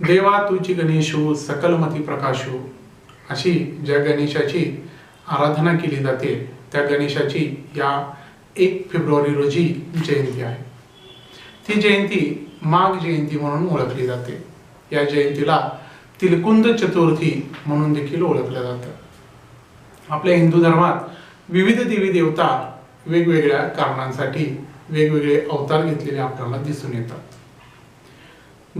देवा तुची गणेशो सकलमती प्रकाशो. अशी ज्या गणेशाची आराधना केली जाते त्या गणेशाची या एक फेब्रुवारी रोजी जयंती आहे. ती जयंती माघ जयंती म्हणून ओळखली जाते. या जयंतीला तिलकुंद चतुर्थी म्हणून देखील ओळखलं जातं. आपल्या हिंदू धर्मात विविध देवी देवता वेगवेगळ्या कारणांसाठी वेगवेगळे अवतार घेतलेले आपल्याला दिसून येतात.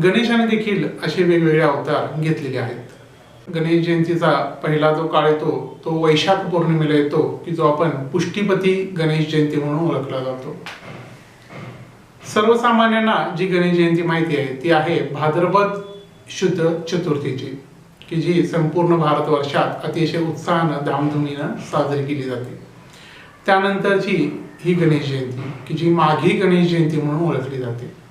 गणेशाने देखील असे वेगवेगळे अवतार घेतलेले आहेत. गणेश जयंतीचा पहिला जो काळ येतो तो वैशाख पौर्णिमेला येतो की जो आपण पुष्टीपती गणेश जयंती म्हणून ओळखला जातो. सर्वसामान्यांना जी गणेश जयंती माहिती आहे ती आहे भाद्रपद शुद्ध चतुर्थीची की जी संपूर्ण भारतवर्षात अतिशय उत्साहानं धामधुमीनं साजरी केली जाते. त्यानंतरची ही गणेश जयंती की जी माघी गणेश जयंती म्हणून ओळखली जाते.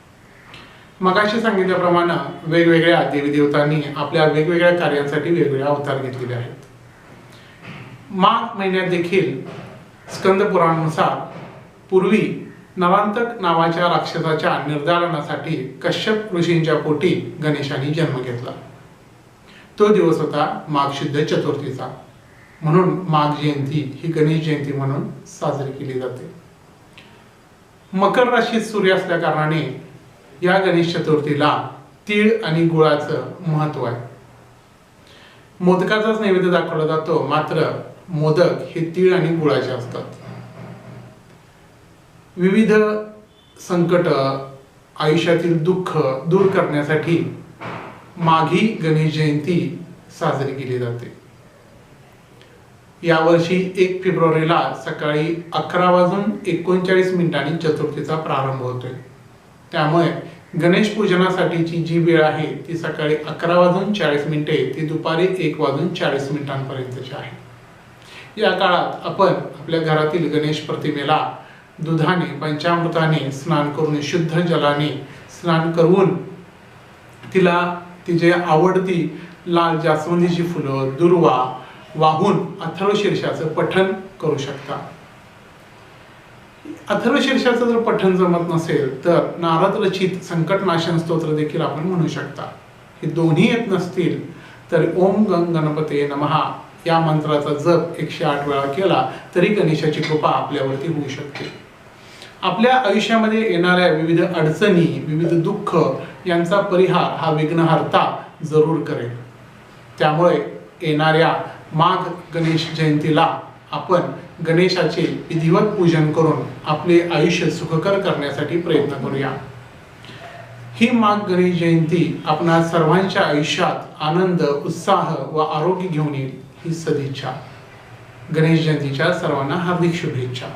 मगाशी सांगितल्याप्रमाणे वेगवेगळ्या देवी देवतांनी आपल्या वेगवेगळ्या कार्यांसाठी वेगवेगळे अवतार घेतलेले आहेत. माघ महिन्यात देखील स्कंद पुराणानुसार पूर्वी नवांतक नावाच्या राक्षसाच्या निर्धारणासाठी कश्यप ऋषींच्या पोटी गणेशाने जन्म घेतला. तो दिवस होता माघ शुद्ध चतुर्थीचा. म्हणून माघ जयंती ही गणेश जयंती म्हणून साजरी केली जाते. मकर राशीत सूर्य असल्या कारणाने या गणेश चतुर्थीला तीळ आणि गुळाचं महत्त्व आहे. मोदकाचाच नैवेद्य दाखवला जातो मात्र मोदक हे तीळ आणि गुळाचे असतात. विविध संकट आयुष्यातील दुःख दूर करण्यासाठी माघी गणेश जयंती साजरी केली जाते. यावर्षी एक फेब्रुवारीला सकाळी अकरा वाजून एकोणचाळीस मिनिटांनी चतुर्थीचा प्रारंभ होतोय. त्यामुळे गणेश पूजनासाठीची जी वेळ आहे ती सकाळी अकरा वाजून चाळीस मिनिटे ती दुपारी एक वाजून चाळीस मिनिटांपर्यंतची आहे. या काळात आपण आपल्या घरातील गणेश प्रतिमेला दुधाने पंचामृताने स्नान करून शुद्ध जलाने स्नान करून तिला तिचे आवडती लाल जास्वंदीची फुलं दुर्वा वाहून अथर्व शीर्षाचं पठण करू शकता. अथर्व शीर्षाचं जर पठण जमत नसेल तर नारद रचित संकटनाशन स्तोत्र देखील आपण म्हणू शकता. हे दोन्ही येत नसतील तर ओम गंग गणपते नमहा. या मंत्राचा जप एकशे आठ वेळा केला तरी गणेशाची कृपा आपल्यावरती होऊ शकते. आपल्या आयुष्यामध्ये येणाऱ्या विविध अडचणी विविध दुःख यांचा परिहार हा विघ्नहर्ता जरूर करेल. त्यामुळे येणाऱ्या माघ गणेश जयंतीला आपण गणेशाचे विधिवत पूजन करून आपले आयुष्य सुखकर करण्यासाठी प्रयत्न करूया. ही माघ गणेश जयंती आपणा सर्वांच्या आयुष्यात आनंद उत्साह व आरोग्य घेऊन येईल ही सदिच्छा. गणेश जयंतीच्या सर्वांना हार्दिक शुभेच्छा.